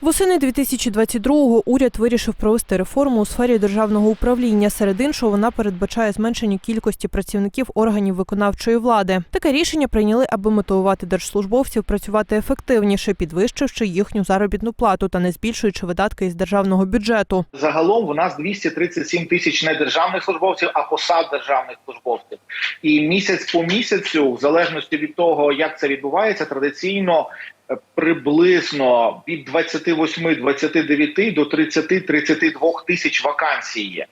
Восени 2022-го уряд вирішив провести реформу у сфері державного управління. Серед іншого, вона передбачає зменшення кількості працівників органів виконавчої влади. Таке рішення прийняли, аби мотивувати держслужбовців працювати ефективніше, підвищивши їхню заробітну плату та не збільшуючи видатки із державного бюджету. Загалом у нас 237 тисяч не державних службовців, а посад державних службовців. І місяць по місяцю, в залежності від того, як це відбувається, традиційно приблизно від 28-29 до 30-32 тисяч вакансій є.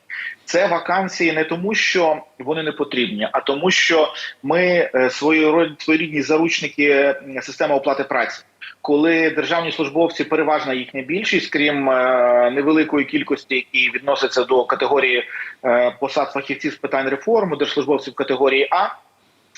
Це вакансії не тому, що вони не потрібні, а тому, що ми е, свої своєрідні заручники системи оплати праці. Коли державні службовці, переважна їхня більшість, крім е, невеликої кількості, які відносяться до категорії е, посад фахівців з питань реформи, держслужбовців категорії А,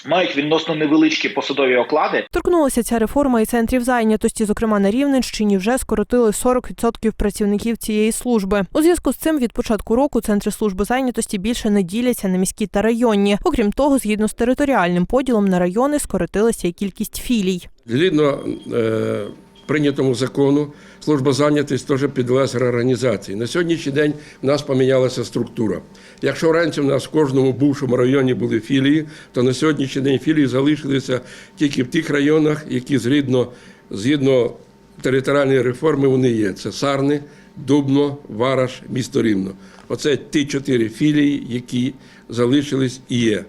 мають відносно невеличкі посадові оклади, Торкнулася ця реформа і центрів зайнятості. Зокрема, на Рівненщині вже скоротили 40% працівників цієї служби. У зв'язку з цим від початку року центри служби зайнятості більше не діляться на міські та районні. Окрім того, згідно з територіальним поділом на райони скоротилася і кількість філій. Згідно е, прийнятому закону, служба зайнятості теж підвелась реорганізації. На сьогоднішній день в нас помінялася структура. Якщо раніше в нас в кожному бувшому районі були філії, то на сьогоднішній день філії залишилися тільки в тих районах, які згідно, згідно територіальної реформи вони є. Це Сарни, Дубно, Вараш, місто Рівно. Оце ті чотири філії, які залишились і є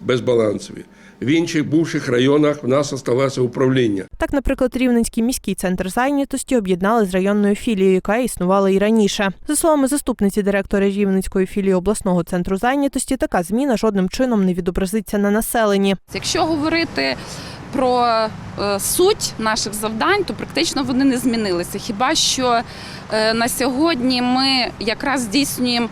безбалансові. В інших бувших районах в нас залишилося управління. Так, наприклад, Рівненський міський центр зайнятості об'єднали з районною філією, яка існувала і раніше. За словами заступниці директора Рівненської філії обласного центру зайнятості, така зміна жодним чином не відобразиться на населенні. Якщо говорити про е, суть наших завдань, то практично вони не змінилися. Хіба що е, на сьогодні ми якраз здійснюємо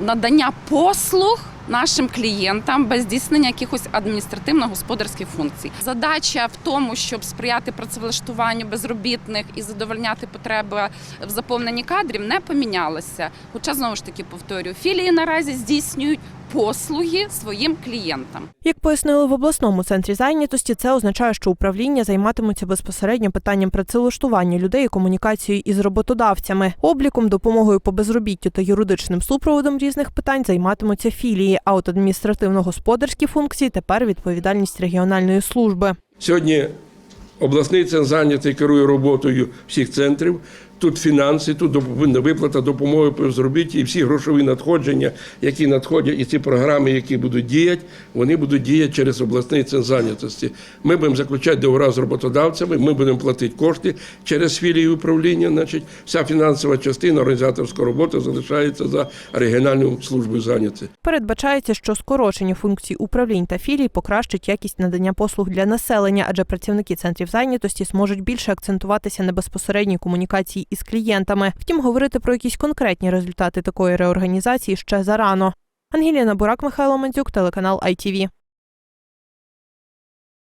надання послуг. Нашим клієнтам без здійснення якихось адміністративно-господарських функцій. Задача в тому, щоб сприяти працевлаштуванню безробітних і задовольняти потреби в заповненні кадрів, не помінялася. Хоча знову ж таки повторюю, філії наразі здійснюють послуги своїм клієнтам. Як пояснили в обласному центрі зайнятості, це означає, що управління займатимуться безпосередньо питанням працевлаштування людей і комунікацією із роботодавцями, обліком, допомогою по безробіттю та юридичним супроводом різних питань займатимуться філії. А от адміністративно-господарські функції тепер відповідальність регіональної служби. Сьогодні обласний центр зайнятий керує роботою всіх центрів. Тут фінанси, тут виплата допомоги по безробітті і всі грошові надходження, які надходять, і ці програми, які будуть діяти, вони будуть діяти через обласний центр зайнятості. Ми будемо заключати договори з роботодавцями, ми будемо платити кошти через філії управління. Значить, вся фінансова частина організаторської роботи залишається за регіональною службою зайнятості. Передбачається, що скорочення функцій управлінь та філій покращить якість надання послуг для населення, адже працівники центрів зайнятості зможуть більше акцентуватися на безпосередній комунікації із клієнтами. Втім, говорити про якісь конкретні результати такої реорганізації ще зарано. Ангеліна Бурак, Михайло Мандзюк, телеканал ITV.